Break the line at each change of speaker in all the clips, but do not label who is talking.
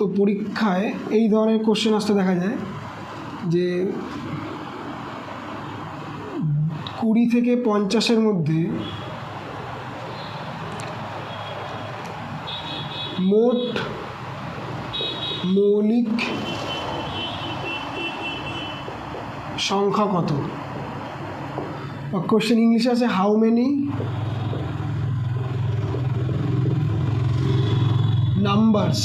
তো পরীক্ষায় এই ধরনের কোশ্চেন আসতে দেখা যায় যে কুড়ি থেকে পঞ্চাশের মধ্যে মোট মৌলিক সংখ্যা কত কোশ্চেন ইংলিশে আছে how many numbers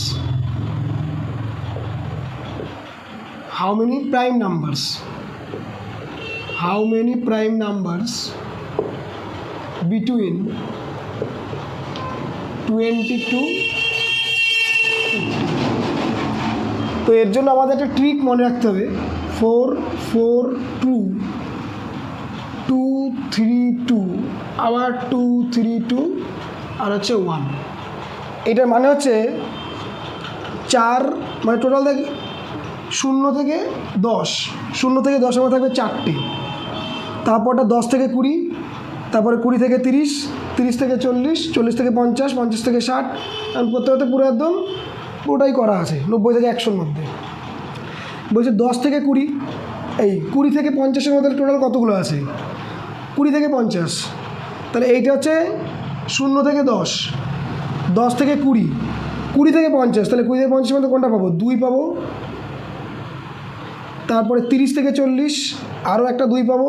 how many prime numbers how many prime numbers between 22 তো এর জন্য আমাদের একটা ট্রিক মনে রাখতে হবে four four two two three two আবার টু থ্রি টু আর হচ্ছে ওয়ান এটার মানে হচ্ছে চার মানে টোটাল দেখ শূন্য থেকে দশ শূন্য থেকে দশ আমার থাকবে চারটে তারপরটা দশ থেকে কুড়ি তারপরে কুড়ি থেকে তিরিশ তিরিশ থেকে চল্লিশ চল্লিশ থেকে পঞ্চাশ পঞ্চাশ থেকে ষাট এখন করতে পুরো একদম পুরোটাই করা আছে নব্বই থেকে একশোর মধ্যে বলছে দশ থেকে কুড়ি এই কুড়ি থেকে পঞ্চাশের মধ্যে টোটাল কতগুলো আছে কুড়ি থেকে পঞ্চাশ তাহলে এইটা হচ্ছে শূন্য থেকে দশ দশ থেকে কুড়ি কুড়ি থেকে পঞ্চাশ তাহলে কুড়ি থেকে পঞ্চাশের মধ্যে কোনটা পাবো দুই পাবো তারপরে তিরিশ থেকে চল্লিশ আরও একটা দুই পাবো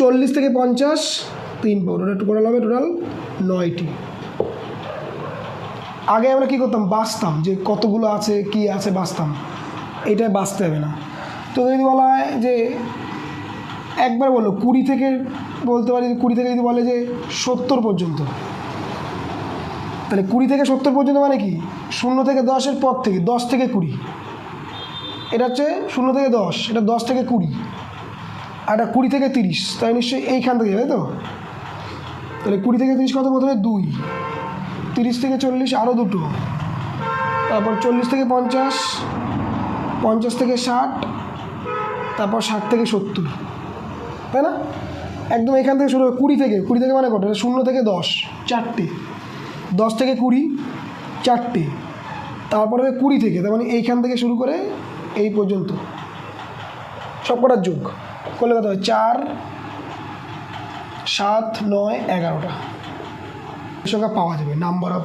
চল্লিশ থেকে পঞ্চাশ তিন পাবো টোটাল টোটাল হবে টোটাল নয়টি আগে আমরা কী করতাম বাঁচতাম যে কতগুলো আছে কি আছে বাঁচতাম এটা বাঁচতে হবে না তো যদি বলা হয় যে একবার বলো কুড়ি থেকে বলতে পারি কুড়ি থেকে যদি বলে যে সত্তর পর্যন্ত তাহলে কুড়ি থেকে সত্তর পর্যন্ত মানে কি শূন্য থেকে দশের পর থেকে দশ থেকে কুড়ি এটা হচ্ছে শূন্য থেকে দশ এটা দশ থেকে কুড়ি আর এটা কুড়ি থেকে তিরিশ তাই নিশ্চয়ই এইখান থেকে তাই তো তাহলে কুড়ি থেকে তিরিশ কত প্রথমে দুই তিরিশ থেকে চল্লিশ আরও দুটো তারপর চল্লিশ থেকে পঞ্চাশ পঞ্চাশ থেকে ষাট তারপর ষাট থেকে সত্তর তাই না একদম এখান থেকে শুরু হবে কুড়ি থেকে কুড়ি থেকে মানে কত শূন্য থেকে দশ চারটে দশ থেকে কুড়ি চারটে তারপরে কুড়ি থেকে তার মানে এইখান থেকে শুরু করে এই পর্যন্ত সবকটার যোগ করলে কত হয় চার সাত নয় এগারোটা সংখ্যা পাওয়া যাবে নাম্বার অফ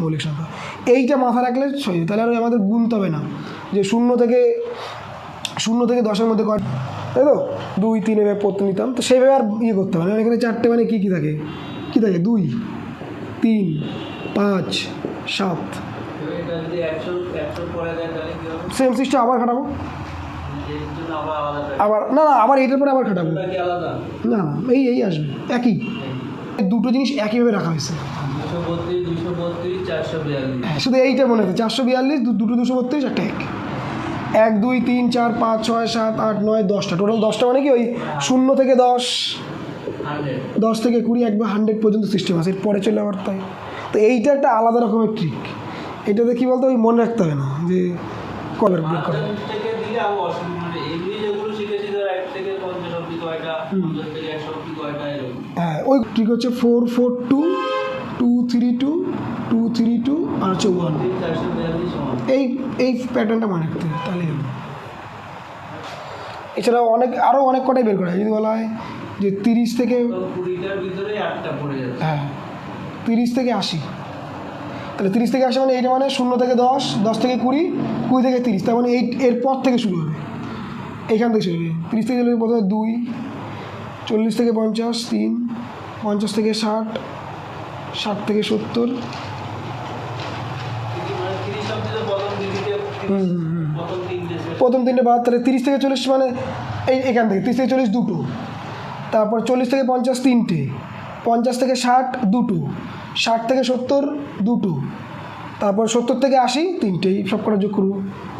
মৌলিক সংখ্যা এইটা মাথা রাখলে সহি তাহলে আর আমাদের গুনতে হবে না যে শূন্য থেকে শূন্য থেকে দশের মধ্যে কয় তাই তো দুই তিন এভাবে পড়তে নিতাম তো সেইভাবে আর ইয়ে করতে হবে না এখানে চারটে মানে কী কী থাকে কী থাকে দুই তিন পাঁচ সাত সেম সিস্টেম আবার খাটাবো আবার না না আবার এইটার পরে আবার খাটাবো না না এই এই আসবে একই দুটো জিনিস একইভাবে রাখা হয়েছে হ্যাঁ, শুধু এইটা মনে হচ্ছে চারশো বিয়াল্লিশ দুটো দুশো বত্রিশ একটা এক এক দুই তিন চার পাঁচ ছয় সাত আট নয় দশটা টোটাল দশটা মানে কি ওই শূন্য থেকে দশ দশ থেকে কুড়ি একবার হান্ড্রেড পর্যন্ত সিস্টেম আছে এরপরে চলে আবার তাই তো এইটা একটা আলাদা রকমের ট্রিক এটাতে কি বলতো ওই মনে রাখতে হবে না যে কবে বের করে মানে হ্যাঁ ওই ঠিক হচ্ছে four four two two three two two three two আর হচ্ছে ওয়ান এই এই প্যাটার্নটা মনে রাখতে হবে তাহলে এছাড়াও অনেক আরও অনেক কটাই বের করা যদি বলা হয় যে তিরিশ থেকে হ্যাঁ তিরিশ থেকে আশি তাহলে তিরিশ থেকে আসে মানে এইটা মানে শূন্য থেকে দশ দশ থেকে কুড়ি কুড়ি থেকে তিরিশ তার মানে এইট পর থেকে শুরু হবে এইখান থেকে শুরু হবে তিরিশ থেকে প্রথমে দুই চল্লিশ থেকে পঞ্চাশ তিন পঞ্চাশ থেকে ষাট ষাট থেকে সত্তর প্রথম তিনটে বাদ তাহলে তিরিশ থেকে চল্লিশ মানে এই এখান থেকে তিরিশ থেকে চল্লিশ দুটো তারপর চল্লিশ থেকে পঞ্চাশ তিনটে পঞ্চাশ থেকে ষাট দুটো ষাট থেকে সত্তর দুটো তারপর সত্তর থেকে আশি তিনটেই সব করা যোগ করবো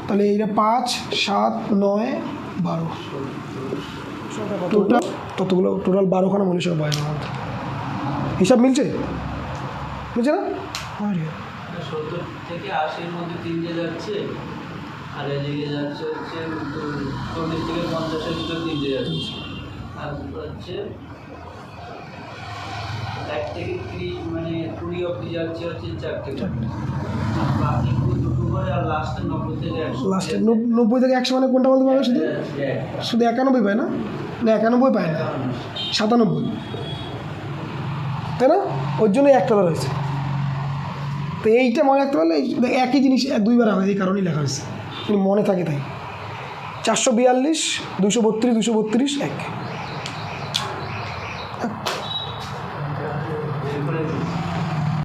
তাহলে এইটা পাঁচ সাত নয় বারো টোটাল ততগুলো টোটাল বারোখানা মনে সব বাইরে হিসাব মিলছে মিলছে না মানে
যাচ্ছে আর এদিকে যাচ্ছে হচ্ছে চল্লিশ থেকে পঞ্চাশের দিকে তিনটে যাচ্ছে আর হচ্ছে এক থেকে থ্রি মানে কুড়ি অবধি যাচ্ছে হচ্ছে চারটে
লাস্টে নব্বই থেকে একশো নব্বই থেকে একশো মানে কোনটা বলতে পারবে শুধু হ্যাঁ, হ্যাঁ। শুধু একানব্বই পায় না না একানব্বই পায় না সাতানব্বই তাই না ওর জন্যই এক কালার হয়েছে তো এইটা মনে রাখতে পারলে একই জিনিস দুইবার হবে এই কারণেই লেখা হয়েছে মনে থাকে তাই চারশো বিয়াল্লিশ দুশো বত্রিশ দুশো বত্রিশ এক